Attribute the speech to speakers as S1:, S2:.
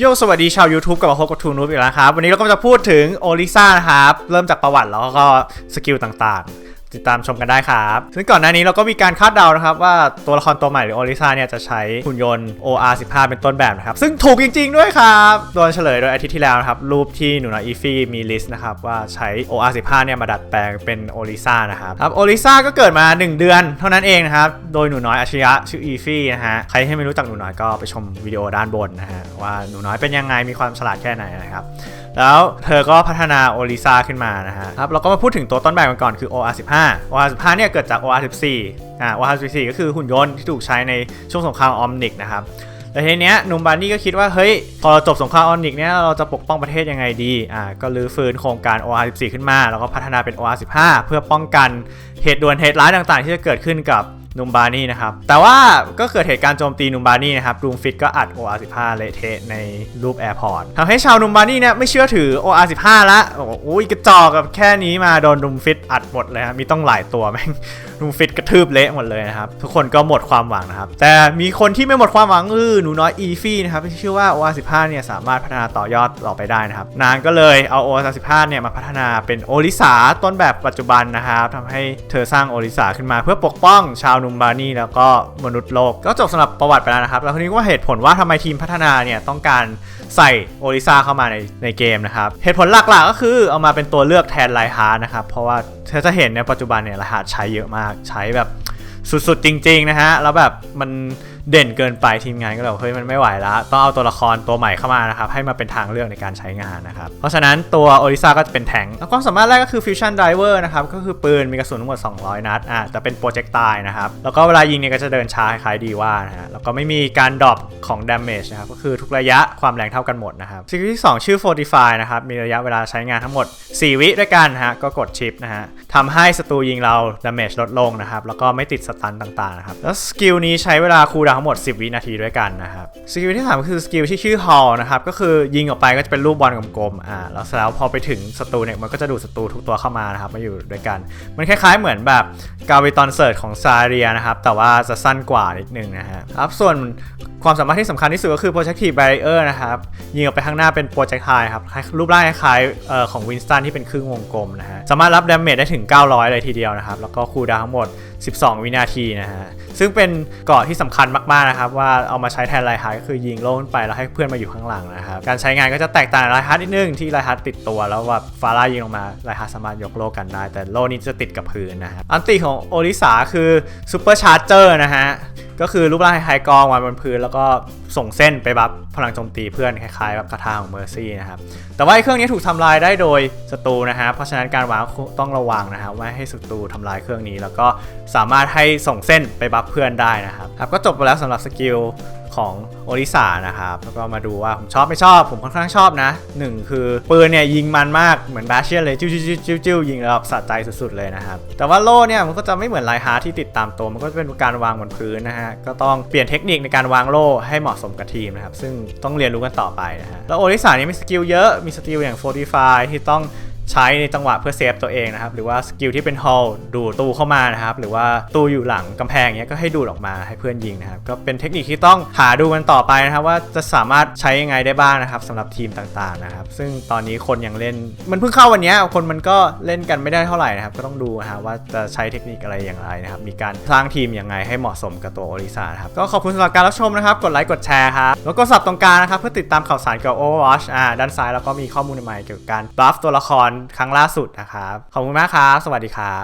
S1: โยสวัสดีชาว YouTube กลับมาพบกับทูนูบอีกแล้วครับ วันนี้เราก็จะพูดถึงโอลิซ่านะครับ เริ่มจากประวัติแล้วก็สกิลต่างๆ ติดตามชมกันได้ครับ ซึ่งก่อนหน้านี้เราก็มีการคาดเดานะครับว่าตัวละครตัวใหม่หรือโอลิซ่าเนี่ยจะใช้หุ่นยนต์ OR15 เป็นต้นแบบนะครับ ซึ่งถูกจริง ๆ ด้วยครับโดนเฉลยโดยอาทิตย์ที่แล้วนะครับ รูปที่หนูน้อยอีฟี่มีลิสต์นะครับว่าใช้ OR15 เนี่ยมาดัดแปลงเป็นโอลิซ่านะครับครับโอลิซ่าก็เกิดมา 1 เดือนเท่านั้นเองนะครับโดยหนูน้อยอัจฉริยะชื่ออีฟี่นะฮะใครที่ไม่รู้จักหนูน้อยก็ไปชมวิดีโอด้านบนนะฮะว่าหนูน้อยเป็นยังไงมีความฉลาดแค่ไหนนะครับ แล้วเธอก็พัฒนาโอลิซาขึ้นมานะฮะครับเราก็มาพูดถึงตัวต้นแบบกันก่อนคือ OR15 OR15 เนี่ยเกิดจาก OR14 อ่า OR14 ก็คือหุ่นยนต์ที่ถูกใช้ในช่วงสงครามออมนิกนะครับแต่ทีเนี้ยนุมบานี่ก็คิดว่าเฮ้ยพอเราจบสงครามออมนิกเนี่ยเราจะปกป้องประเทศยังไงดีอ่าก็รื้อฟื้นโครงการ OR14 ขึ้นมา แล้วก็พัฒนาเป็น OR15 เพื่อป้องกันเหตุด่วนเหตุร้ายต่างๆ ที่จะเกิดขึ้นกับ นุมบานี่นะครับ แต่ว่าก็เกิดเหตุการณ์โจมตีนุมบานี่นะครับดูมฟิตก็อัด OR15 เละเทะในรูปแอร์พอร์ตทำให้ชาวนุมบานี่เนี่ยไม่เชื่อถือ OR15 ละโอ้โอ้ยกระจอกกับแค่นี้มาโดนดุมฟิตอัดหมดเลยครับมีต้องหลายตัวแม่งดุมฟิตกระทืบเละหมดเลยนะครับ ทุกคนก็หมดความหวังนะครับ แต่มีคนที่ไม่หมดความหวังคือหนูน้อยอีฟี่นะครับที่ชื่อว่า OR15 เนี่ยสามารถพัฒนาต่อยอดต่อไปได้นะครับนางก็เลยเอา OR15 เนี่ยมาพัฒนาเป็นโอลิสาต้นแบบปัจจุบันนะครับทำให้เธอสร้างโอลิสาขึ้นมาเพื่อปกป้องชาวนุมบานี่แล้วก็มนุษย์โลก ก็จบสำหรับประวัติไปแล้วนะครับ แล้วทีนี้ว่าเหตุผลว่าทำไมทีมพัฒนาเนี่ยต้องการใส่โอลิซาเข้ามาในในเกมนะครับ เหตุผลหลักๆก็คือเอามาเป็นตัวเลือกแทนไลฮาร์นะครับ เพราะว่าเธอจะเห็นในปัจจุบันเนี่ยไลฮาร์ใช้เยอะมากใช้แบบสุดๆจริง ๆ นะฮะแล้วแบบมัน เด่นเกินไปทีมงานก็เลยบอกเฮ้ยมันไม่ไหวแล้วต้องเอาตัวละครตัวใหม่เข้ามานะครับให้มาเป็นทางเลือกในการใช้งานนะครับเพราะฉะนั้นตัวโอริซาก็จะเป็นแทงค์แล้วความสามารถแรกก็คือฟิวชั่นไดเวอร์นะครับก็คือปืนมีกระสุนทั้งหมด 200 นัดอะแต่เป็นโปรเจกต์ตายนะครับแล้วก็เวลายิงเนี่ยก็จะเดินช้าคล้ายดีว่านะฮะแล้วก็ไม่มีการดรอปของ damage นะครับก็คือทุกระยะความแรงเท่ากันหมดนะครับสกิลที่ 2 ชื่อ Fortify นะครับมีระยะเวลาใช้งานทั้งหมด 4 วิด้วยกันฮะก็กดชิปนะฮะทำให้ศัตรูยิงเรา damage ลดลงนะครับแล้วก็ไม่ติดสตันต่างๆนะครับแล้วสกิลนี้ใช้เวลาคูลดาทั้งหมด 10 วินาทีด้วยกันนะครับสกิลที่สามก็คือสกิลที่ชื่อ Hall นะครับก็คือยิงออกไปก็จะเป็นรูปบอลกลมๆอ่าแล้วเสร็จแล้วพอไปถึงศัตรูเนี่ยมันก็จะดูดศัตรูทุกตัวเข้ามานะครับมาอยู่ด้วยกัน มันคล้ายๆเหมือนแบบกาวิตอนเซิร์ตของซาเรียนะครับแต่ว่าจะสั้นกว่านิดนึงนะฮะครับส่วนความสามารถที่สำคัญที่สุดก็คือ projectile barrier นะครับยิงออกไปข้างหน้าเป็น projectile ครับรูปร่างคล้ายๆของวินสตันที่เป็นครึ่งวงกลมนะฮะสามารถรับ damage ได้ถึง 900 เลยทีเดียวนะครับ แล้วก็คูลดาวทั้งหมด 12 วินาทีนะฮะซึ่งเป็นเกราะที่สำคัญมากๆนะครับว่าเอามาใช้แทนไลฮาร์ดก็คือยิงโล่ขึ้นไปแล้วให้เพื่อนมาอยู่ข้างหลังนะครับการใช้งานก็จะแตกต่างไลฮาร์ดนิดนึงที่ไลฮาร์ดติดตัวแล้วว่าฟาร่ายิงลงมาไลฮาร์ดสามารถยกโล่กันได้ แต่โล่นี้จะติดกับพื้นนะฮะอันติของโอริสาคือซูเปอร์ชาร์เจอร์นะฮะก็คือรูปร่างคล้ายกองวางบนพื้นแล้วก็ส่งเส้นไปบัฟพลังโจมตีเพื่อนคล้ายๆแบบคาถาของเมอร์ซี่นะครับแต่ว่าไอ้เครื่องนี้ถูกทำลายได้โดยศัตรูนะฮะเพราะฉะนั้นการวางต้องระวังนะครับไม่ให้ศัตรูทำลายเครื่องนี้ แล้วก็สามารถให้ส่งเส้นไปบัฟเพื่อนได้นะครับครับก็จบไปแล้วสำหรับสกิลของโอริสานะครับแล้วก็มาดูว่าผมชอบไม่ชอบ ผมค่อนข้างชอบนะหนึ่งคือปืนเนี่ยยิงมันมากเหมือนบาเชียนเลยจิ้วจิ้วจิ้วจิ้วยิงแล้วสะใจสุดๆเลยนะครับ แต่ว่าโล่เนี่ยมันก็จะไม่เหมือนไลฮาร์ที่ติดตามตัว มันก็จะเป็นการวางบนพื้นนะฮะ ก็ต้องเปลี่ยนเทคนิคในการวางโล่ให้เหมาะสมกับทีมนะครับ ซึ่งต้องเรียนรู้กันต่อไปนะฮะแล้วโอริสานี่มีสกิลเยอะมีสกิลอย่าง Fortify ที่ต้อง ใช้ในจังหวะเพื่อเซฟตัวเองนะครับ หรือว่าสกิลที่เป็น Hall ดูดตู้เข้ามานะครับ หรือว่าตู้อยู่หลังกำแพงเนี้ยก็ให้ดูดออกมาให้เพื่อนยิงนะครับ ก็เป็นเทคนิคที่ต้องหาดูกันต่อไปนะครับ ว่าจะสามารถใช้ยังไงได้บ้างนะครับสำหรับทีมต่างๆนะครับ ซึ่งตอนนี้คนยังเล่น มันเพิ่งเข้าวันเนี้ยคนมันก็เล่นกันไม่ได้เท่าไหร่นะครับ ก็ต้องดูนะครับว่าจะใช้เทคนิคอะไรอย่างไรนะครับ มีการสร้างทีมยังไงให้เหมาะสมกับตัวโอริสานะครับ ก็ขอบคุณสำหรับการรับชมนะครับ กดไลค์กดแชร์ครับ แล้วก็สับตรงกลางนะครับเพื่อติดตามข่าวสารเกี่ยวกับ Overwatch อ่าด้านซ้ายแล้วก็มีข้อมูลใหม่เกี่ยวกับการบัฟตัวละครครั้งล่าสุดนะครับ ขอบคุณมากครับ สวัสดีครับ